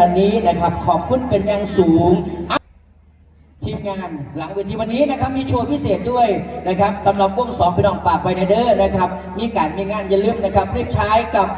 ณะนี้นะครับขอบคุณเป็นอย่างสูง ทีมงานหลังเวทีวันนี้นะครับมีโชว์พิเศษด้วยนะครับสำหรับวงสองพี่น้องฝากไปในเด้อนะครับ มีการมีงานอย่าลืมนะครับได้ใช้กับ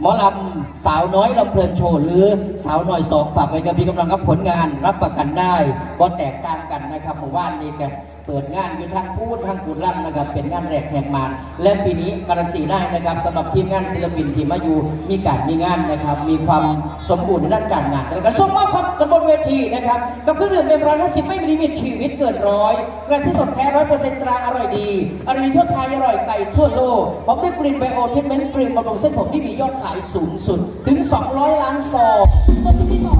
หมอลำสาวน้อยลำเพลินโชว์หรือสาวน้อยสองฝากไว้กับพี่กำลังรับผลงานรับประกันได้บอแตกต่างกันนะครับหมู่บ้านนี้กัน เปิดงานอยู่ทางพูดทางกุล่ำนะครับเป็นงานแรกแห่งมานและปีนี้การันตีได้นะครับสำหรับทีมงานศิลปินที่มาอยู่มีการมีงานนะครับ มีความสมบูรณ์ในด้านการงานและการส่งมอบความกันบนเวทีนะครับกับเครื่องดื่มเอ็มร้อยห้าสิบไม่มีลิมิตชีวิตเกินร้อยกระซิสดแท้ร้อยเปอร์เซ็นต์ตราอร่อยดีอร่อยทั่วไทยอร่อยไก่ทั่วโลกผมได้กลิ่นไบโอเทนเมนต์ครีมบำรุงเส้นผมที่มียอดขายสูงสุดถึง 200 ล้านซองสดที่ต่อน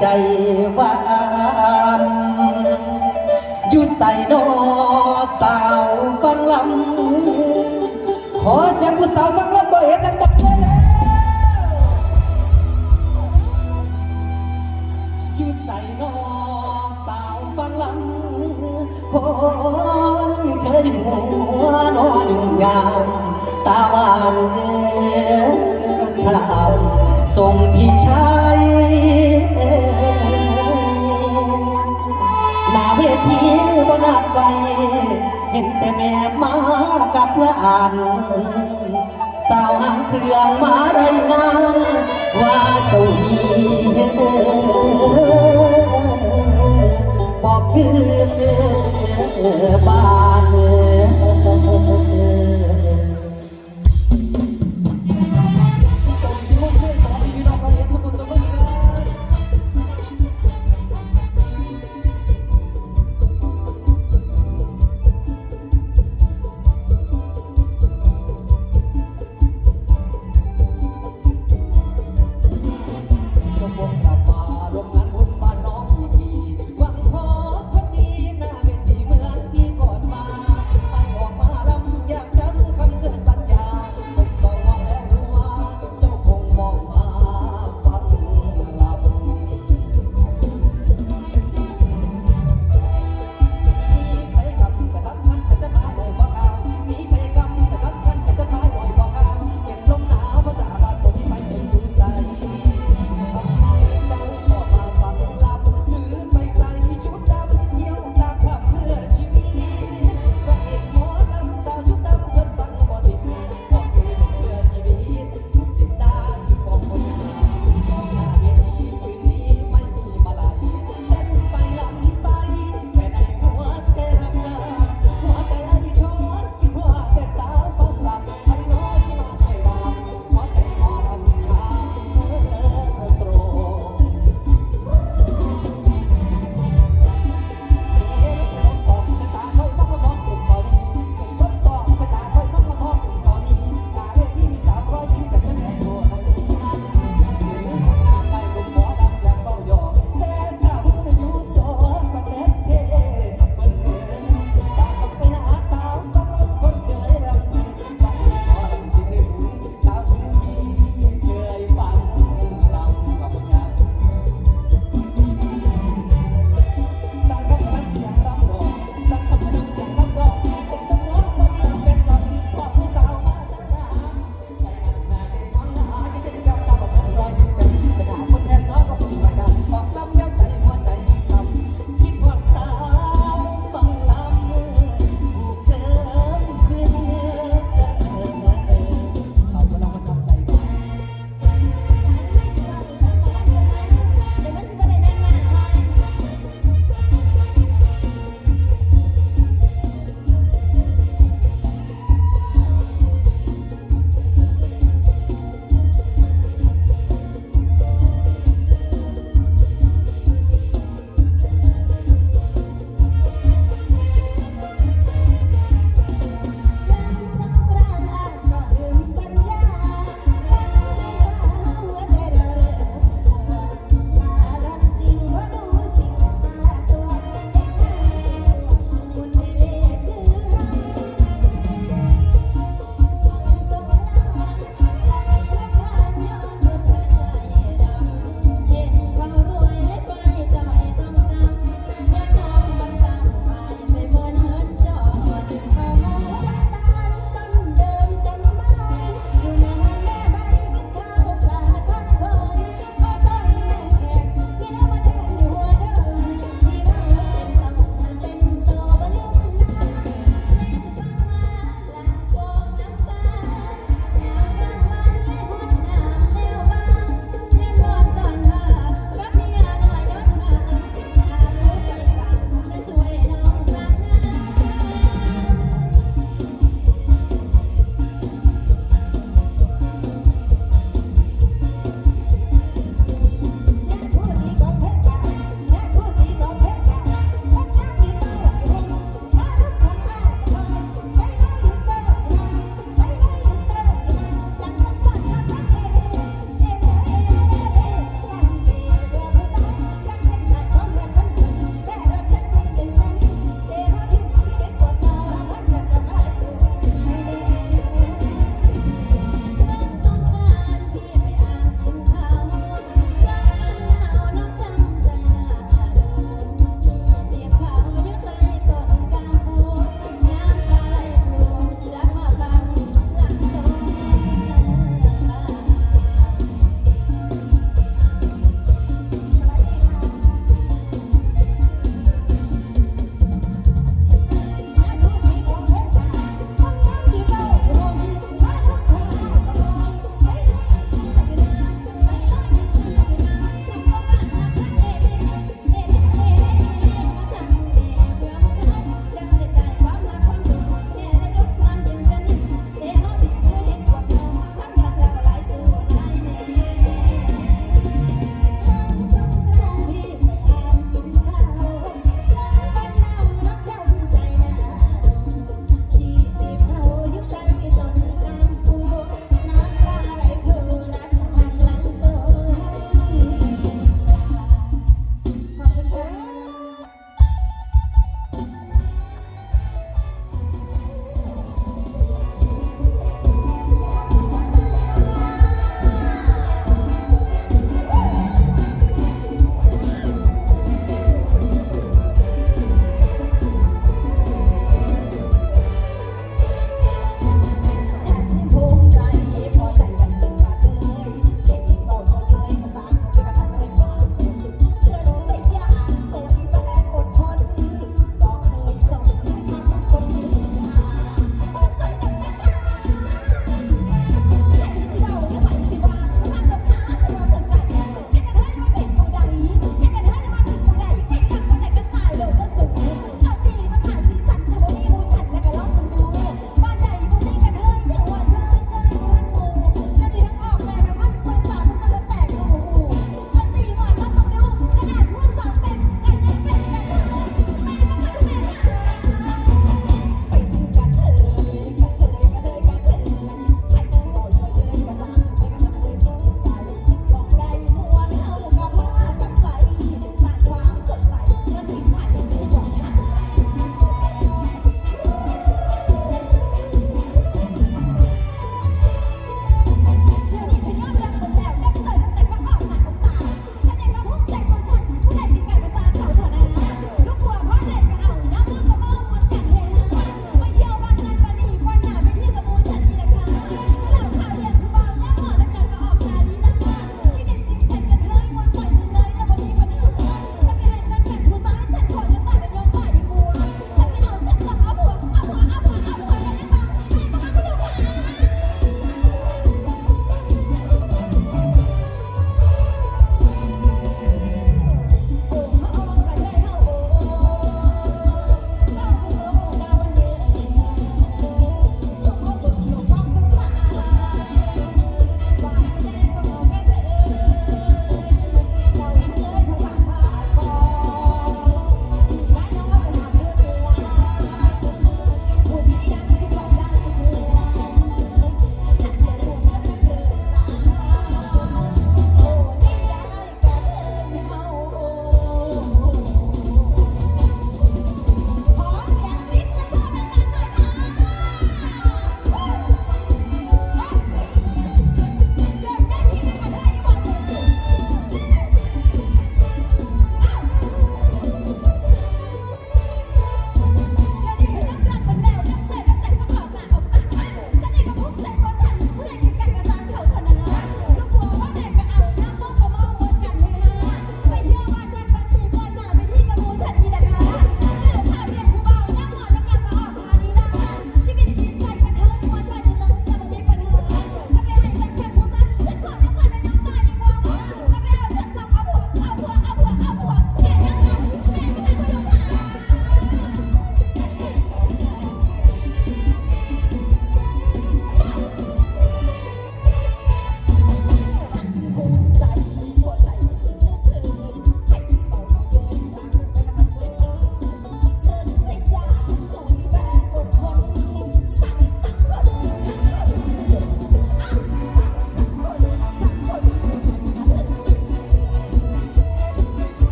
ใจหวานยู่ใส่นอสาวฟังลำขอเสียงผู้สาวฟังลำบ่เห็นดังๆเลยชื่อใส่นอสาวฟังลำคนเคยหัวนอนยามตาหวานชามส่งพี่ชาย ไปเห็นแต่แม่มากับหลานสาวหางเครื่องมารายงานว่าเจ้ามีบอกคืนบ้าน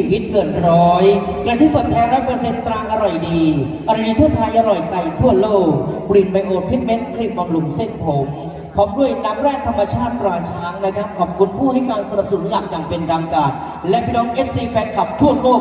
ชีวิตเกินร้อยกระที่สดแท้ร้อยเปอร์เซ็นต์ตรังอร่อยดีอร่อยในทั่วไทยอร่อยไก่ทั่วโลกกลิ่นไบโอพิทเมนต์ครีมบำรุงเส้นผมพร้อมด้วยน้ำแร่ธรรมชาติตราช้างนะครับ ขอบคุณผู้ให้การสนับสนุนหลักอย่างเป็นทางการ และพี่น้องเอฟซีแฟนคลับทั่วโลก